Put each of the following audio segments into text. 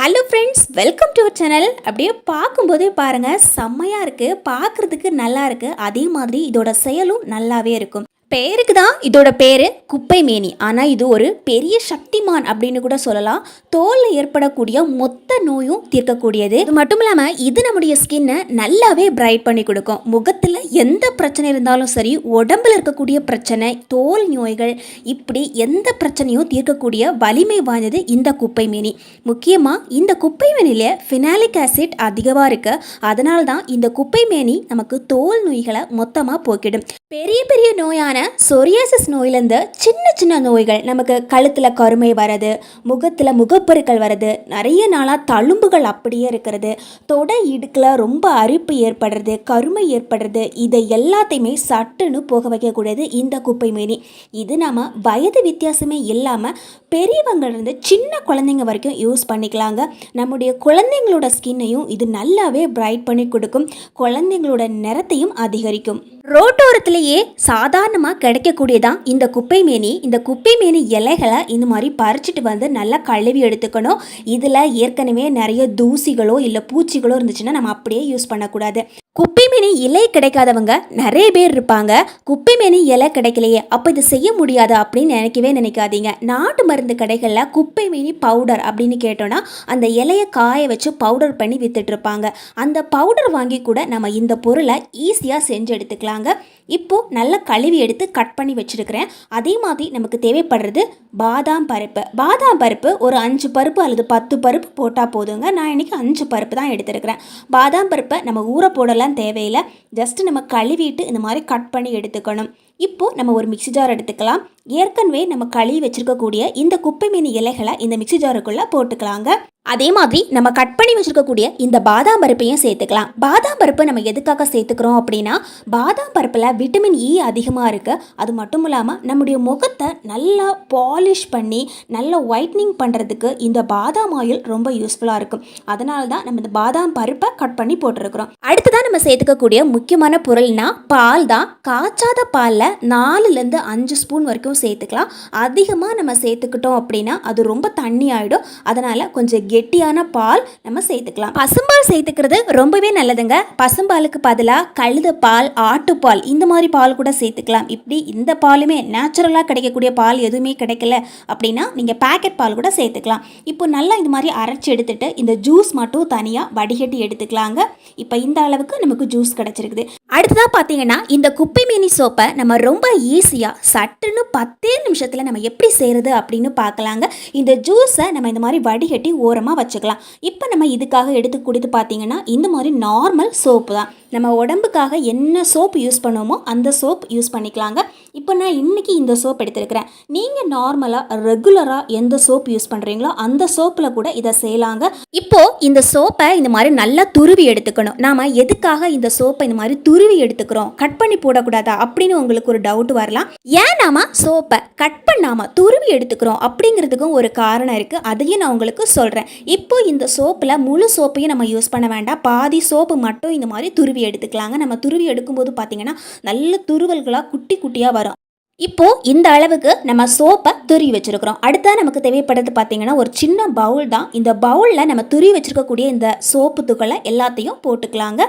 Hello friends welcome to channel அப்படியே பார்க்கும்போதே பாருங்கள் செம்மையாக இருக்குது பார்க்குறதுக்கு நல்லா இருக்குது அதே மாதிரி இதோட செயலும் நல்லாவே இருக்கும். பேருக்கு தான் இதோட பேர் குப்பை மேனி ஆனால் இது ஒரு பெரிய சக்திமான் அப்படின்னு கூட சொல்லலாம். தோலில் ஏற்படக்கூடிய மொத்த நோயும் தீர்க்கக்கூடியது. இது மட்டும் இல்லாமல் இது நம்முடைய ஸ்கின்னை நல்லாவே பிரைட் பண்ணி கொடுக்கும். முகத்தில் எந்த பிரச்சனை இருந்தாலும் சரி உடம்புல இருக்கக்கூடிய பிரச்சனை தோல் நோய்கள் இப்படி எந்த பிரச்சனையும் தீர்க்கக்கூடிய வலிமை வாய்ந்தது இந்த குப்பை மேனி முக்கியமாக இந்த குப்பை மேனியில் ஃபினாலிக் ஆசிட் அதிகமாக இருக்குது அதனால தான் இந்த குப்பை மேனி நமக்கு தோல் நோய்களை மொத்தமாக போக்கிடும். பெரிய பெரிய நோயான சொரியாசிஸ் நோயிலேருந்து சின்ன சின்ன நோய்கள் நமக்கு கழுத்தில் கருமை வரது முகத்தில் முகப்பொருட்கள் வரது நிறைய நாளாக தழும்புகள் அப்படியே இருக்கிறது. தொடை இடுக்கில் ரொம்ப அரிப்பு ஏற்படுறது கருமை ஏற்படுறது இதை எல்லாத்தையுமே சட்டுன்னு போக வைக்கக்கூடியது இந்த குப்பை மீனி. இது நம்ம வயது வித்தியாசமே இல்லாமல் பெரியவங்கள்லேருந்து சின்ன குழந்தைங்க வரைக்கும் யூஸ் பண்ணிக்கலாங்க. நம்முடைய குழந்தைங்களோட ஸ்கின்னையும் இது நல்லாவே பிரைட் பண்ணி கொடுக்கும். குழந்தைங்களோட நிறத்தையும் அதிகரிக்கும். ரோட்டோரத்திலேயே சாதாரணமாக கிடைக்கக்கூடியதான் இந்த குப்பை மேனி? இந்த குப்பை மேனி இலைகளை இந்த மாதிரி பறிச்சுட்டு வந்து நல்லா கழுவி எடுத்துக்கணும். இதில் ஏற்கனவே நிறைய தூசிகளோ இல்லை பூச்சிகளோ இருந்துச்சுன்னா நம்ம அப்படியே யூஸ் பண்ணக்கூடாது. குப்பை மேனி இலை கிடைக்காதவங்க நிறைய பேர் இருப்பாங்க. குப்பை மேனி இலை கிடைக்கலையே அப்போ இது செய்ய முடியாது அப்படின்னு நினைக்கவே நினைக்காதீங்க. நாட்டு மருந்து கடைகளில் குப்பை மேனி பவுடர் அப்படின்னு கேட்டோன்னா அந்த இலையை காய வச்சு பவுடர் பண்ணி வித்துட்டு இருப்பாங்க. அந்த பவுடர் வாங்கி கூட நம்ம இந்த பொருளை ஈஸியாக செஞ்சு எடுத்துக்கலாம். எடுத்துக்கலாங்க இப்போது நல்லா கழுவி எடுத்து கட் பண்ணி வச்சுருக்கிறேன். அதே மாதிரி நமக்கு தேவைப்படுறது பாதாம் பருப்பு. பாதாம் பருப்பு ஒரு அஞ்சு பருப்பு அல்லது பத்து பருப்பு போட்டால் போதுங்க. நான் இன்றைக்கி அஞ்சு பருப்பு தான் எடுத்துருக்கிறேன். பாதாம் பருப்பை நம்ம ஊற போடலாம் தேவையில்லை. ஜஸ்ட்டு நம்ம கழுவிட்டு இந்த மாதிரி கட் பண்ணி எடுத்துக்கணும். இப்போது நம்ம ஒரு மிக்ஸி ஜார் எடுத்துக்கலாம். ஏற்கனவே நம்ம கழுவி வச்சுருக்கக்கூடிய இந்த குப்பை மீன் இலைகளை இந்த மிக்ஸி ஜாருக்குள்ளே போட்டுக்கலாங்க. அதே மாதிரி நம்ம கட் பண்ணி வச்சுருக்கக்கூடிய இந்த பாதாம் பருப்பையும் சேர்த்துக்கலாம். பாதாம் பருப்பு நம்ம எதுக்காக சேர்த்துக்கிறோம் அப்படின்னா பாதாம் பருப்பில் விட்டமின் இ e அதிகமாக இருக்குது அது மட்டும் இல்லாமல் நம்முடைய முகத்தை நல்லா பாலிஷ் பண்ணி நல்லா ஒயிட்னிங் பண்ணுறதுக்கு இந்த பாதாம் ஆயில் ரொம்ப யூஸ்ஃபுல்லாக இருக்கும் அதனால தான் நம்ம இந்த பாதாம் பருப்பை கட் பண்ணி போட்டிருக்கிறோம். அடுத்ததான் நம்ம சேர்த்துக்கக்கூடிய முக்கியமான பொருள்னா பால் தான். காய்ச்சாத பாலில் நாலுலேருந்து அஞ்சு ஸ்பூன் வரைக்கும் சேர்த்துக்கலாம். அதிகமாக நம்ம சேர்த்துக்கிட்டோம் அப்படின்னா அது ரொம்ப தண்ணி ஆகிடும் அதனால் கொஞ்சம் கெட்டியான பால் நம்ம சேர்த்துக்கலாம். பசும்பால் சேர்த்துக்கிறது ரொம்பவே நல்லதுங்க. பசும்பாலுக்கு பதிலாக கழுத பால் ஆட்டுப்பால் இந்த மாதிரி பால் கூட சேர்த்துக்கலாம். இப்படி இந்த பாலுமே நேச்சுரலாக கிடைக்கக்கூடிய பால் எதுவுமே கிடைக்கல அப்படின்னா நீங்கள் பேக்கெட் பால் கூட சேர்த்துக்கலாம். இப்போ நல்லா இந்த மாதிரி அரைச்சி எடுத்துட்டு இந்த ஜூஸ் மட்டும் தனியாக வடிகட்டி எடுத்துக்கலாங்க. இப்போ இந்த அளவுக்கு நமக்கு ஜூஸ் கிடச்சிருக்குது. அடுத்ததாக பார்த்தீங்கன்னா இந்த குப்பை மீனி சோப்பை நம்ம ரொம்ப ஈஸியாக சட்டுன்னு பத்தே நிமிஷத்தில் நம்ம எப்படி செய்கிறது அப்படின்னு பார்க்கலாங்க. இந்த ஜூஸை நம்ம இந்த மாதிரி வடிகட்டி ஓரமாக வச்சுக்கலாம். இப்போ நம்ம இதுக்காக எடுத்து கொடுத்து பார்த்தீங்கன்னா இந்த மாதிரி நார்மல் சோப்பு தான். நம்ம உடம்புக்காக என்ன சோப் யூஸ் பண்ணுவோமோ அந்த சோப் யூஸ் பண்ணிக்கலாங்க. இப்போ நான் இன்றைக்கி இந்த சோப் எடுத்துருக்கிறேன். நீங்கள் நார்மலாக ரெகுலராக எந்த சோப் யூஸ் பண்ணுறீங்களோ அந்த சோப்பில் கூட இதை செய்யலாங்க. இப்போது இந்த சோப்பை இந்த மாதிரி நல்லா துருவி எடுத்துக்கணும். நாம் எதுக்காக இந்த சோப்பை இந்த மாதிரி துருவி எடுத்துக்கிறோம்? கட் பண்ணி போடக்கூடாதா? அப்படின்னு உங்களுக்கு ஒரு டவுட் வரலாம். ஏன் நாம் சோப்பை கட் பண்ணாமல் துருவி எடுத்துக்கிறோம்? அப்படிங்கிறதுக்கும் ஒரு காரணம் இருக்குது அதையும் நான் உங்களுக்கு சொல்கிறேன் இப்போ இந்த சோப்பில் முழு சோப்பையும் நம்ம யூஸ் பண்ண வேண்டாம். பாதி சோப்பு மட்டும் இந்த மாதிரி துருவி எடுத்துக்கலாங்க. நம்ம துருவி எடுக்கும்போது பார்த்தீங்கன்னா நல்ல துருவல்களாக குட்டி குட்டியாக இப்போது இப்போ இந்த அளவுக்கு நம்ம சோப்பை துருவி வச்சிருக்கிறோம். அடுத்தா நமக்கு தேவைப்படுறது பார்த்தீங்கன்னா ஒரு சின்ன பவுல் தான். இந்த பவுலில் நம்ம துருவி வச்சிருக்கக்கூடிய இந்த சோப்பு துகளை எல்லாத்தையும் போட்டுக்கலாங்க.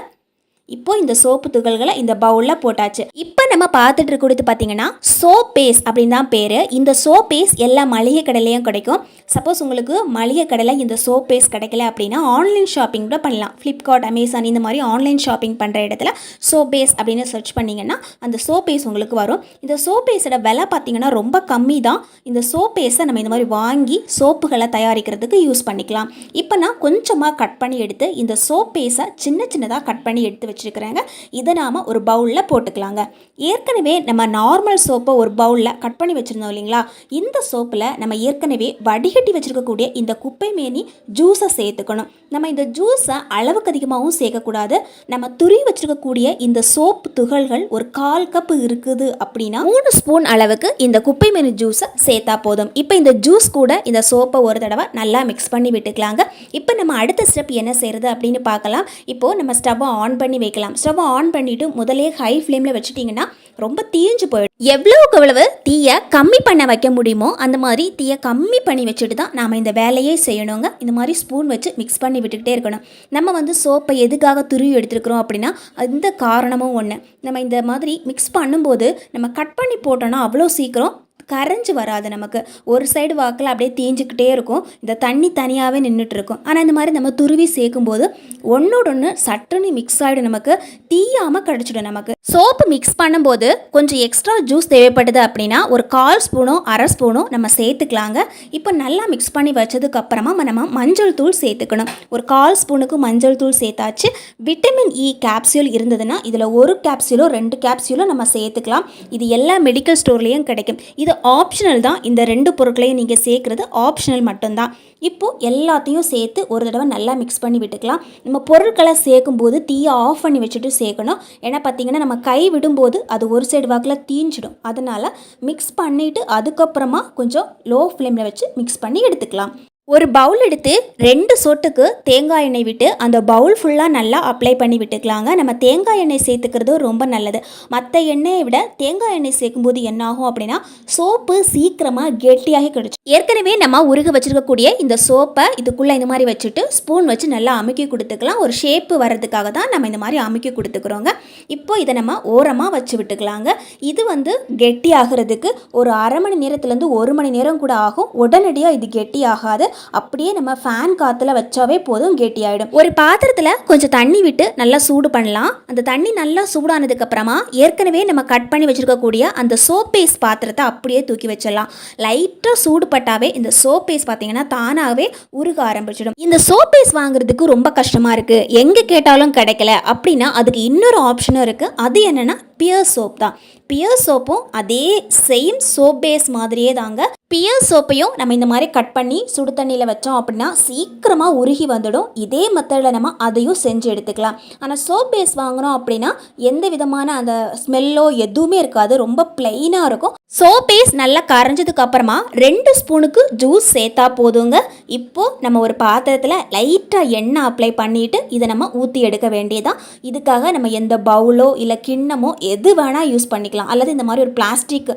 இப்போ இந்த சோப்பு துகள்களை இந்த பவுலில் போட்டாச்சு. இப்போ நம்ம பார்த்துட்டு இருக்கிறது பார்த்தீங்கன்னா சோப் பேஸ் அப்படின்னு தான் பேர். இந்த சோப் பேஸ் எல்லா மளிகை கடையிலையும் கிடைக்கும். சப்போஸ் உங்களுக்கு மளிகை கடையில் இந்த சோப் பேஸ் கிடைக்கல அப்படின்னா ஆன்லைன் ஷாப்பிங் கூட பண்ணலாம். ஃப்ளிப்கார்ட் அமேசான் இந்த மாதிரி ஆன்லைன் ஷாப்பிங் பண்ணுற இடத்துல சோப் பேஸ் அப்படின்னு சர்ச் பண்ணிங்கன்னா அந்த சோப் பேஸ் உங்களுக்கு வரும். இந்த சோப் பேஸோட விலை பார்த்தீங்கன்னா ரொம்ப கம்மி தான். இந்த சோப் பேஸை நம்ம இந்த மாதிரி வாங்கி சோப்புகளை தயாரிக்கிறதுக்கு யூஸ் பண்ணிக்கலாம். இப்போ நான் கொஞ்சமாக கட் பண்ணி எடுத்து இந்த சோப் பேஸை சின்ன சின்னதாக கட் பண்ணி எடுத்து வச்சுருக்கிறேங்க. இதை நாம் ஒரு பவுலில் போட்டுக்கலாங்க. ஏற்கனவே நம்ம நார்மல் சோப்பை ஒரு பவுலில் கட் பண்ணி வச்சுருந்தோம் இல்லைங்களா? இந்த சோப்பில் நம்ம ஏற்கனவே வடிகட்டி வச்சுருக்கக்கூடிய இந்த குப்பை மேனி ஜூஸை சேர்த்துக்கணும். நம்ம இந்த ஜூஸை அளவுக்கு அதிகமாகவும் சேர்க்கக்கூடாது. நம்ம துரி வச்சுருக்கக்கூடிய இந்த சோப்பு துகள்கள் ஒரு கால் கப் இருக்குது அப்படின்னா மூணு ஸ்பூன் அளவுக்கு இந்த குப்பை மேனி ஜூஸை சேர்த்தா போதும். இப்போ இந்த ஜூஸ் கூட இந்த சோப்பை ஒரு தடவை நல்லா மிக்ஸ் பண்ணி விட்டுக்கலாங்க. இப்போ நம்ம அடுத்த ஸ்டெப் என்ன செய்கிறது அப்படின்னு பார்க்கலாம். இப்போது நம்ம ஸ்டவ்வை ஆன் பண்ணி வைக்கலாம். ஸ்டவ் ஆன் பண்ணிவிட்டு முதலே ஹை ஃப்ளேமில் வச்சுட்டிங்கன்னா ரொம்ப தீஞ்சு போயிடும். எவ்வளவுக்கு எவ்வளவு தீயை கம்மி பண்ண வைக்க முடியுமோ அந்த மாதிரி தீயை கம்மி பண்ணி வச்சுட்டு தான் நாம் இந்த வேலையே செய்யணுங்க. இந்த மாதிரி ஸ்பூன் வச்சு மிக்ஸ் பண்ணி விட்டுக்கிட்டே இருக்கணும். நம்ம வந்து சோப்பை எதுக்காக துருவி எடுத்துருக்குறோம் அப்படின்னா அந்த காரணமும் ஒன்று நம்ம இந்த மாதிரி மிக்ஸ் பண்ணும்போது நம்ம கட் பண்ணி போட்டோன்னா அவ்வளோ சீக்கிரம் கரைஞ்சு வராது நமக்கு. ஒரு சைடு வாக்கில் அப்படியே தேஞ்சிக்கிட்டே இருக்கும். இந்த தண்ணி தனியாகவே நின்றுட்டு இருக்கும் ஆனால் இந்த மாதிரி நம்ம துருவி சேர்க்கும்போது ஒன்றோட ஒன்று சட்டுன்னு மிக்ஸ் ஆகிடும் நமக்கு. தீயாமல் கிடச்சிடும் நமக்கு. சோப்பு மிக்ஸ் பண்ணும்போது கொஞ்சம் எக்ஸ்ட்ரா ஜூஸ் தேவைப்படுது அப்படின்னா ஒரு கால் ஸ்பூனோ அரை ஸ்பூனோ நம்ம சேர்த்துக்கலாங்க. இப்போ நல்லா மிக்ஸ் பண்ணி வச்சதுக்கப்புறமா நம்ம மஞ்சள் தூள் சேர்த்துக்கணும். ஒரு கால் ஸ்பூனுக்கு மஞ்சள் தூள் சேர்த்தாச்சு. விட்டமின் இ கேப்சியூல் இருந்ததுன்னா இதில் ஒரு கேப்சியூலோ ரெண்டு கேப்சியூலோ நம்ம சேர்த்துக்கலாம். இது எல்லா மெடிக்கல் ஸ்டோர்லேயும் கிடைக்கும். இது ஆப்ஷனல் தான். இந்த ரெண்டு பொருட்களையும் நீங்கள் சேர்க்குறது ஆப்ஷனல் மட்டும்தான். இப்போது எல்லாத்தையும் சேர்த்து ஒரு தடவை நல்லா மிக்ஸ் பண்ணி விட்டுக்கலாம். நம்ம பொருட்களை சேர்க்கும்போது தீயை ஆஃப் பண்ணி வச்சுட்டு சேர்க்கணும். ஏன்னா பார்த்தீங்கன்னா நம்ம கை விடும்போது அது ஒரு சைடு வாக்கில் தீஞ்சிடும். அதனால் மிக்ஸ் பண்ணிவிட்டு அதுக்கப்புறமா கொஞ்சம் லோ ஃப்ளேமில் வச்சு மிக்ஸ் பண்ணி எடுத்துக்கலாம். ஒரு பவுல் எடுத்து ரெண்டு சொட்டுக்கு தேங்காய் எண்ணெய் விட்டு அந்த பவுல் ஃபுல்லாக நல்லா அப்ளை பண்ணி விட்டுக்கலாங்க. நம்ம தேங்காய் எண்ணெய் சேர்த்துக்கிறது ரொம்ப நல்லது. மற்ற எண்ணெயை விட தேங்காய் எண்ணெய் சேர்க்கும்போது என்ன ஆகும் அப்படின்னா சோப்பு சீக்கிரமாக கெட்டியாகி கிடச்சி ஏற்கனவே நம்ம உருக வச்சுருக்கக்கூடிய இந்த சோப்பை இதுக்குள்ளே இந்த மாதிரி வச்சுட்டு ஸ்பூன் வச்சு நல்லா அமுக்கி கொடுத்துக்கலாம். ஒரு ஷேப்பு வர்றதுக்காக தான் நம்ம இந்த மாதிரி அமுக்கி கொடுத்துக்குறோங்க. இப்போ இதை நம்ம ஓரமாக வச்சு விட்டுக்கலாங்க. இது வந்து கெட்டி ஆகிறதுக்கு ஒரு அரை மணி நேரத்துலேருந்து ஒரு மணி நேரம் கூட ஆகும். உடனடியாக இது கெட்டி ஆகாது அப்படியே நம்ம ஃபேன் காற்றுல வச்சாவே போதும் கெட்டி ஆகிடும் ஒரு பாத்திரத்தில் கொஞ்சம் தண்ணி விட்டு நல்லா சூடு பண்ணலாம். அந்த தண்ணி நல்லா சூடானதுக்கு அப்புறமா ஏற்கனவே நம்ம கட் பண்ணி வச்சிருக்கக்கூடிய அந்த சோப் பேஸ் பாத்திரத்தை அப்படியே தூக்கி வச்சிடலாம். லைட்டாக சூடு பட்டாவே இந்த சோப் பேஸ் பார்த்தீங்கன்னா தானாகவே உருக ஆரம்பிச்சிடும். இந்த சோப் பேஸ் வாங்குறதுக்கு ரொம்ப கஷ்டமாக இருக்குது எங்கே கேட்டாலும் கிடைக்கல அப்படின்னா அதுக்கு இன்னொரு ஆப்ஷனும் இருக்குது அது என்னென்னா பியர் சோப் தான். பியர் சோப்பும் அதே சேம் சோப் பேஸ் மாதிரியே தாங்க. பியர் சோப்பையும் நம்ம இந்த மாதிரி கட் பண்ணி சுடு தண்ணியில் வச்சோம் அப்படின்னா சீக்கிரமாக உருகி வந்துடும். இதே மெத்தடில் நம்ம அதையும் செஞ்சு எடுத்துக்கலாம். ஆனால் சோப் பேஸ் வாங்கினோம் அப்படின்னா எந்த விதமான அந்த ஸ்மெல்லோ எதுவுமே இருக்காது. ரொம்ப பிளெயினாக இருக்கும். சோப் பேஸ் நல்லா கரைஞ்சதுக்கு அப்புறமா ரெண்டு ஸ்பூனுக்கு ஜூஸ் சேர்த்தா போதுங்க. இப்போது நம்ம ஒரு பாத்திரத்தில் லைட்டாக எண்ணெய் அப்ளை பண்ணிவிட்டு இதை நம்ம ஊற்றி எடுக்க வேண்டியதான் இதுக்காக நம்ம எந்த பவுலோ இல்லை கிண்ணமோ எது வேணால் யூஸ் பண்ணிக்கலாம். அல்லது இந்த மாதிரி ஒரு பிளாஸ்டிக்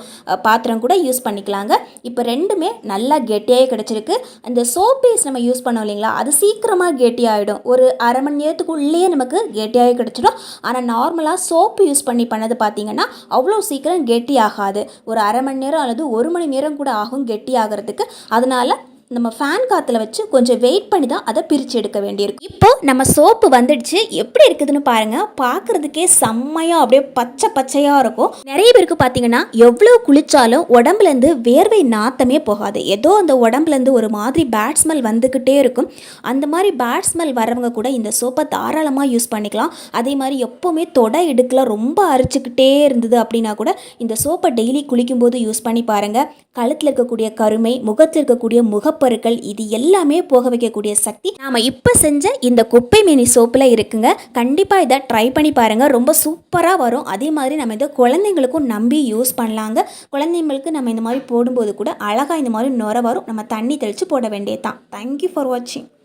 பாத்திரம் கூட யூஸ் பண்ணிக்கலாங்க. இப்போ ரெண்டுமே நல்லா கெட்டியாக கிடச்சிருக்கு. அந்த சோப் பேஸ் நம்ம யூஸ் பண்ணோம் இல்லைங்களா? அது சீக்கிரமாக கெட்டியாகிடும் ஒரு அரை மணி நேரத்துக்குள்ளேயே நமக்கு கெட்டியாக கிடச்சிடும். ஆனால் நார்மலாக சோப்பு யூஸ் பண்ணி பண்ணது பார்த்தீங்கன்னா அவ்வளோ சீக்கிரம் கெட்டி ஆகாது. ஒரு அரை மணி நேரம் அல்லது ஒரு மணி நேரம் கூட ஆகும் கெட்டி ஆகிறதுக்கு. அதனால் நம்ம ஃபேன் காற்றுல வச்சு கொஞ்சம் வெயிட் பண்ணி தான் அதை பிரித்து எடுக்க வேண்டியிருக்கும் இப்போ நம்ம சோப்பு வந்துடுச்சு. எப்படி இருக்குதுன்னு பாருங்க. பார்க்குறதுக்கே செம்மையாக அப்படியே பச்சை பச்சையாக இருக்கும். நிறைய பேருக்கு பார்த்தீங்கன்னா எவ்வளோ குளிச்சாலும் உடம்புலேருந்து வேர்வை நாத்தமே போகாது. ஏதோ அந்த உடம்புலேருந்து ஒரு மாதிரி பேட் ஸ்மெல் வந்துக்கிட்டே இருக்கும். அந்த மாதிரி பேட் ஸ்மெல் வரவங்க கூட இந்த சோப்பை தாராளமாக யூஸ் பண்ணிக்கலாம். அதே மாதிரி எப்போவுமே தொடை இடுக்கெலாம் ரொம்ப அரிச்சுக்கிட்டே இருந்தது அப்படின்னா கூட இந்த சோப்பை டெய்லி குளிக்கும்போது யூஸ் பண்ணி பாருங்கள் கழுத்தில் இருக்கக்கூடிய கருமை முகத்தில் இருக்கக்கூடிய முகப்பருக்கள் இது எல்லாமே போக வைக்கக்கூடிய சக்தி. நாம இப்போ செஞ்ச இந்த குப்பை மினி சோப்பில் இருக்குங்க. கண்டிப்பாக இதை ட்ரை பண்ணி பாருங்கள் ரொம்ப சூப்பராக வரும். அதே மாதிரி நம்ம இதை குழந்தைங்களுக்கும் நம்பி யூஸ் பண்ணலாங்க. குழந்தைங்களுக்கு நம்ம இந்த மாதிரி போடும்போது கூட அழகாக இந்த மாதிரி நுர வரும். நம்ம தண்ணி தெளித்து போட வேண்டியது தான் தேங்க்யூ ஃபார் வாட்சிங்